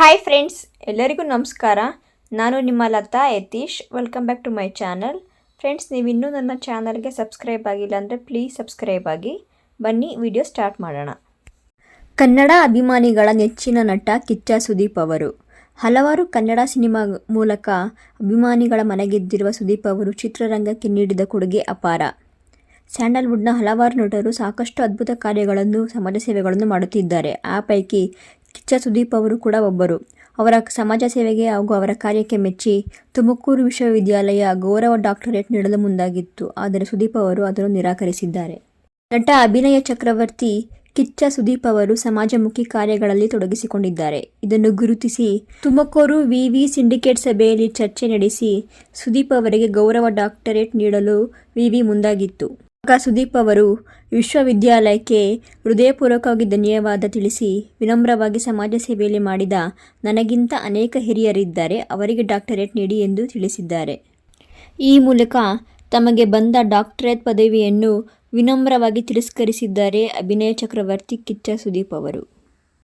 Hi friends ಎಲ್ಲರಿಗೂ ನಮಸ್ಕಾರ. ನಾನು ನಿಮ್ಮ Latha Yathish. Welcome back to my channel friends ನೀವು ಇನ್ನೂ ನನ್ನ ಚಾನಲ್ಗೆ ಸಬ್ಸ್ಕ್ರೈಬ್ ಆಗಿಲ್ಲ ಅಂದರೆ ಪ್ಲೀಸ್ ಸಬ್ಸ್ಕ್ರೈಬ್ ಆಗಿ. ಬನ್ನಿ ವಿಡಿಯೋ ಸ್ಟಾರ್ಟ್ ಮಾಡೋಣ. ಕನ್ನಡ ಅಭಿಮಾನಿಗಳ ನೆಚ್ಚಿನ ನಟ ಕಿಚ್ಚ ಸುದೀಪ್ ಅವರು. ಹಲವಾರು ಕನ್ನಡ ಸಿನಿಮಾ ಮೂಲಕ ಅಭಿಮಾನಿಗಳ ಮನೆಗೆದ್ದಿರುವ ಸುದೀಪ್ ಅವರು ಚಿತ್ರರಂಗಕ್ಕೆ ನೀಡಿದ ಕೊಡುಗೆ ಅಪಾರ. ಸ್ಯಾಂಡಲ್ವುಡ್ನ ಹಲವಾರು ನಟರು ಸಾಕಷ್ಟು ಅದ್ಭುತ ಕಾರ್ಯಗಳನ್ನು ಸಮಾಜ ಸೇವೆಗಳನ್ನು ಮಾಡುತ್ತಿದ್ದಾರೆ. ಆ ಪೈಕಿ ಕಿಚ್ಚ ಸುದೀಪ್ ಅವರು ಕೂಡ ಒಬ್ಬರು. ಅವರ ಸಮಾಜ ಸೇವೆಗೆ ಹಾಗೂ ಅವರ ಕಾರ್ಯಕ್ಕೆ ಮೆಚ್ಚಿ ತುಮಕೂರು ವಿಶ್ವವಿದ್ಯಾಲಯ ಗೌರವ ಡಾಕ್ಟರೇಟ್ ನೀಡಲು ಮುಂದಾಗಿತ್ತು. ಆದರೆ ಸುದೀಪ್ ಅವರು ಅದನ್ನು ನಿರಾಕರಿಸಿದ್ದಾರೆ. ನಟ ಅಭಿನಯ ಚಕ್ರವರ್ತಿ ಕಿಚ್ಚ ಸುದೀಪ್ ಅವರು ಸಮಾಜಮುಖಿ ಕಾರ್ಯಗಳಲ್ಲಿ ತೊಡಗಿಸಿಕೊಂಡಿದ್ದಾರೆ. ಇದನ್ನು ಗುರುತಿಸಿ ತುಮಕೂರು ವಿವಿ ಸಿಂಡಿಕೇಟ್ ಸಭೆಯಲ್ಲಿ ಚರ್ಚೆ ನಡೆಸಿ ಸುದೀಪ್ ಅವರಿಗೆ ಗೌರವ ಡಾಕ್ಟರೇಟ್ ನೀಡಲು ವಿವಿ ಮುಂದಾಗಿತ್ತು. ಆಗ ಸುದೀಪ್ ಅವರು ವಿಶ್ವವಿದ್ಯಾಲಯಕ್ಕೆ ಹೃದಯಪೂರ್ವಕವಾಗಿ ಧನ್ಯವಾದ ತಿಳಿಸಿ ವಿನಮ್ರವಾಗಿ ಸಮಾಜ ಸೇವೆಯಲ್ಲಿ ಮಾಡಿದ ನನಗಿಂತ ಅನೇಕ ಹಿರಿಯರಿದ್ದಾರೆ, ಅವರಿಗೆ ಡಾಕ್ಟರೇಟ್ ನೀಡಿ ಎಂದು ತಿಳಿಸಿದ್ದಾರೆ. ಈ ಮೂಲಕ ತಮಗೆ ಬಂದ ಡಾಕ್ಟರೇಟ್ ಪದವಿಯನ್ನು ವಿನಮ್ರವಾಗಿ ತಿರಸ್ಕರಿಸಿದ್ದಾರೆ ಅಭಿನಯ ಚಕ್ರವರ್ತಿ ಕಿಚ್ಚ ಸುದೀಪ್ ಅವರು.